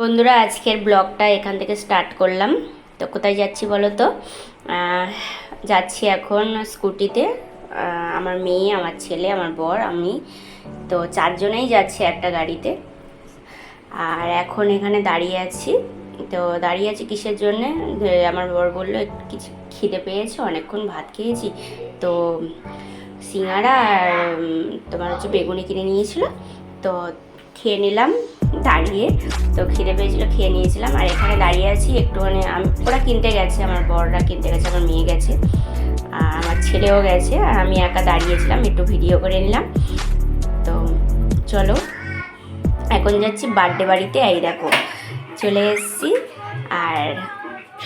বন্ধুরা, আজকের ব্লগটা এখান থেকে স্টার্ট করলাম। তো কোথায় যাচ্ছি বলো তো? যাচ্ছি এখন স্কুটিতে। আমার মেয়ে, আমার ছেলে, আমার বর, আমি। তো চারজনেই যাচ্ছি একটা গাড়িতে। আর এখন এখানে দাঁড়িয়ে আছি। তো দাঁড়িয়ে আছি কিসের জন্যে? আমার বর বলল, কিছু খিদে পেয়েছে, অনেকক্ষণ ভাত খেয়েছি। তো সিঙ্গারা আর তোমার হচ্ছে বেগুনি কিনে নিয়েছিল। তো খেয়ে নিলাম। দাঁড়িয়ে। তো খিদে পেয়েছিল, খেয়ে নিয়েছিলাম। আর এখানে দাঁড়িয়ে আছি, একটুখানি আমি ওরা কিনতে গেছে, আমার বড়রা কিনতে গেছে, আমার মেয়ে গেছে, আর আমার ছেলেও গেছে, আর আমি একা দাঁড়িয়েছিলাম, একটু ভিডিও করে নিলাম। তো চলো, এখন যাচ্ছি বার্থডে বাড়িতে, এই দেখো, চলে এসেছি। আর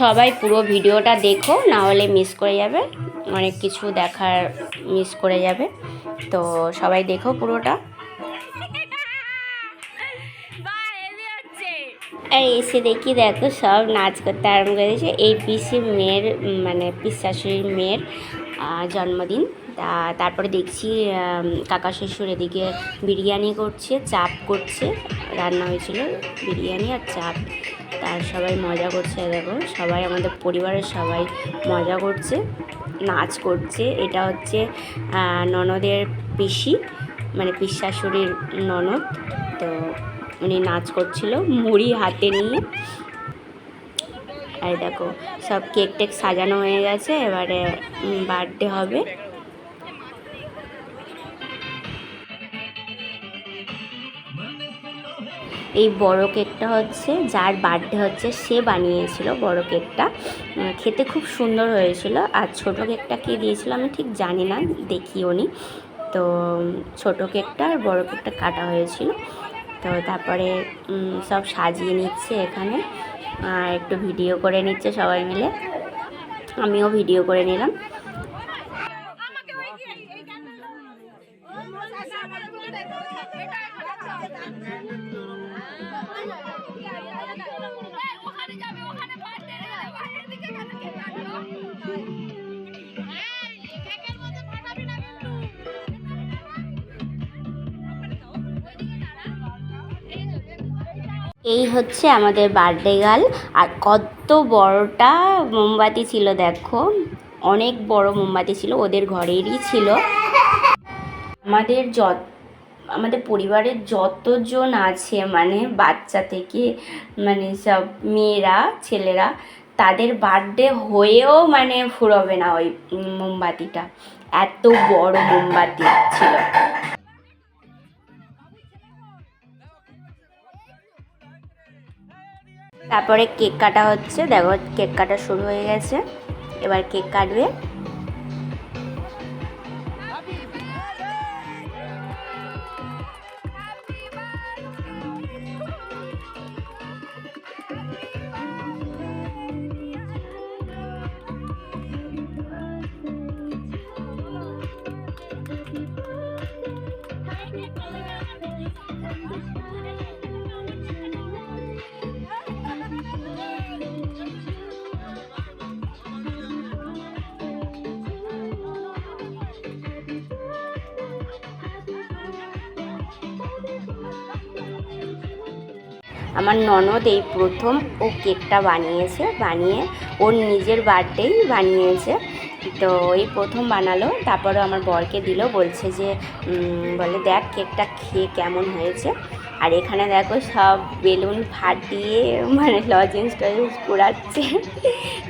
সবাই পুরো ভিডিওটা দেখো, না হলে মিস করে যাবে, অনেক কিছু দেখার মিস করে যাবে। তো সবাই দেখো পুরোটা। আর এসে দেখি, দেখো সব নাচ করতে আরম্ভ করে দিয়েছে এই পিসি মেয়ের মানে পিস শাশুড়ির মেয়ের জন্মদিন। তা, তারপরে দেখছি কাকা শ্বশুর এদিকে বিরিয়ানি করছে, চাপ করছে। রান্না হয়েছিল বিরিয়ানি আর চাপ। তার সবাই মজা করছে, দেখো। সবাই, আমাদের পরিবারের সবাই মজা করছে, নাচ করছে। এটা হচ্ছে ননদের পিসি মানে পিস শাশুড়ির ননদ। তো উনি নাচ করছিল, মুড়ি হাতে নিয়ে। আর দেখো, সব কেক টেক সাজানো হয়ে গেছে, এবারে বার্থডে হবে। এই বড় কেকটা হচ্ছে, যার বার্থডে হচ্ছে, সে বানিয়েছিল বড় কেকটা। খেতে খুব সুন্দর হয়েছিল। আর ছোট কেকটা কে দিয়েছিল আমি ঠিক জানি না, দেখিও নি। তো, ছোট কেকটা আর বড় কেকটা কাটা হয়েছিল। তো তারপরে সব সাজিয়ে নিচ্ছে এখানে। আর একটু ভিডিও করে নিচ্ছে সবাই মিলে। আমিও ভিডিও করে নিলাম। এই হচ্ছে আমাদের বার্থডে গার্ল। আর কত বড়টা মোমবাতি ছিল দেখো। অনেক বড় মোমবাতি ছিল, ওদের ঘরেরই ছিল। আমাদের যত, আমাদের পরিবারের যতজন আছে মানে বাচ্চা থেকে মানে সব মেয়েরা, ছেলেরা, তাদের বার্থডে হয়েও মানে ফুরবে না ওই মোমবাতিটা। এত বড় মোমবাতি ছিল। তারপরে কেক কাটা হচ্ছে। দেখো কেক কাটা শুরু হয়ে গেছে। এবার কেক কাটবে। আমার ননদ এই প্রথম ও কেকটা বানিয়েছে, বানিয়ে ওর নিজের বার্থডেই বানিয়েছে। তো এই প্রথম বানালো, তারপরে আমার বরকে দিল, বলছে যে বলে দেখ কেকটা খেয়ে কেমন হয়েছে। আর এখানে দেখো সব বেলুন ফাটিয়ে মানে লজেন্স টজেন্স কুড়াচ্ছে,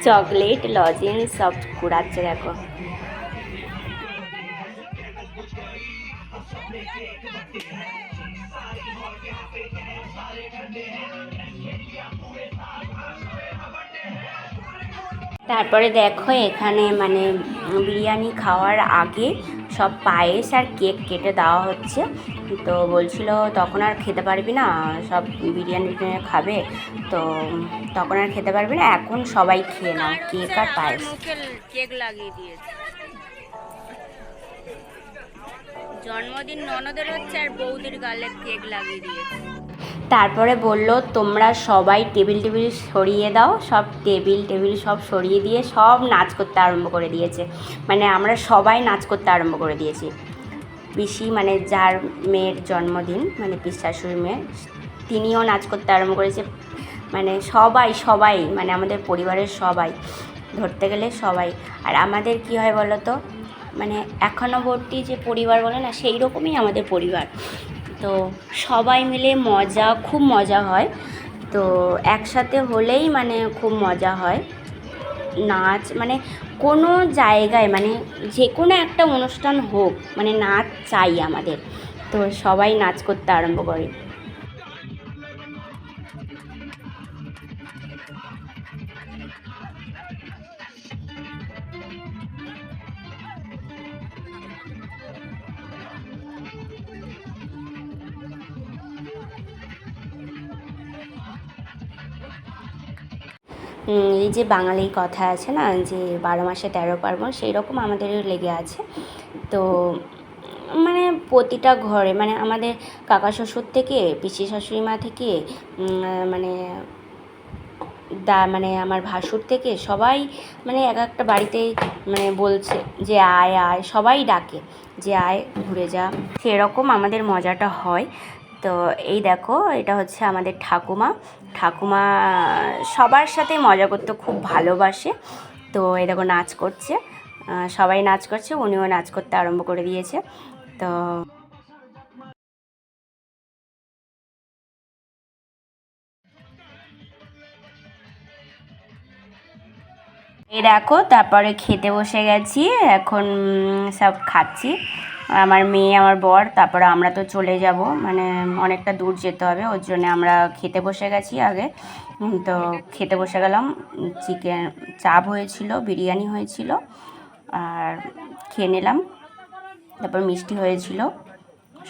চকলেট লজেন্স সব কুড়াচ্ছে দেখো। তারপরে দেখো এখানে মানে বিরিয়ানি খাওয়ার আগে সব পায়েস আর কেক কেটে দেওয়া হচ্ছে। তো বলছিল তখন আর খেতে পারবি না সব বিরিয়ানি খাবে। তো তখন আর খেতে পারবি না এখন সবাই খেয়ে নাও কেক আর পায়েস। কেক লাগিয়ে দিয়েছে। জন্মদিন ননদের হচ্ছে আর বৌদির গালে কেক লাগিয়ে দিয়েছে। তারপরে বলল, তোমরা সবাই টেবিল টেবিল সরিয়ে দাও। সব টেবিল টেবিল সব সরিয়ে দিয়ে সব নাচ করতে আরম্ভ করে দিয়েছে। মানে আমরা সবাই নাচ করতে আরম্ভ করে দিয়েছি। পিসি মানে যার মেয়ের জন্মদিন মানে পিস শাশুড়ির মেয়ে তিনিও নাচ করতে আরম্ভ করেছে। মানে সবাই সবাই মানে আমাদের পরিবারের সবাই ধরতে গেলে সবাই। আর আমাদের কি হয় বলো তো মানে এখনবর্তী যে পরিবার বলে না সেই রকমই আমাদের পরিবার। তো সবাই মিলে মজা, খুব মজা হয়। তো একসাথে হলেই মানে খুব মজা হয়। নাচ মানে কোনো জায়গায় মানে যে কোনো একটা অনুষ্ঠান হোক মানে নাচ চাই আমাদের। তো সবাই নাচ করতে আরম্ভ করে। এই যে বাঙালির কথা আছে না, যে বারো মাসে তেরো পার্বণ সেই রকম আমাদেরও লেগে আছে। তো মানে প্রতিটা ঘরে মানে আমাদের কাকা শ্বশুর থেকে, পিসি শাশুড়ি মা থেকে মানে দা মানে আমার ভাসুর থেকে সবাই মানে এক একটা বাড়িতেই মানে বলছে যে, আয় আয়, সবাই ডাকে যে, আয়, ঘুরে যা। সেরকম আমাদের মজাটা হয়। তো এই দেখো, এটা হচ্ছে আমাদের ঠাকুমা। ঠাকুমা সবার সাথে মজা করতে খুব ভালোবাসে। তো এই দেখো, নাচ করছে। সবাই নাচ করছে, উনিও নাচ করতে আরম্ভ করে দিয়েছে। তো এই দেখো, তারপরে খেতে বসে গেছি, এখন সব খাচ্ছি। আমার মেয়ে, আমার বর, তারপরে আমরা তো চলে যাব। মানে অনেকটা দূর যেতে হবে, ওর জন্য আমরা খেতে বসে গেছি আগে। তো খেতে বসে গেলাম। চিকেন, চাপ হয়েছিল, বিরিয়ানি হয়েছিল, আর খেয়ে নিলাম। তারপর মিষ্টি হয়েছিল,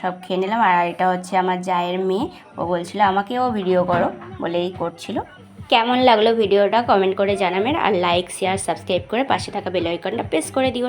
সব খেয়ে নিলাম। আর এটা হচ্ছে আমার জায়ের মেয়ে। ও বলছিল, আমাকেও ভিডিও করো। বলেই করছিল। কেমন লাগল ভিডিওটা কমেন্ট করে জানাবেন। আর লাইক শেয়ার সাবস্ক্রাইব করে পাশে থাকা বেল আইকনটা প্রেস করে দিও।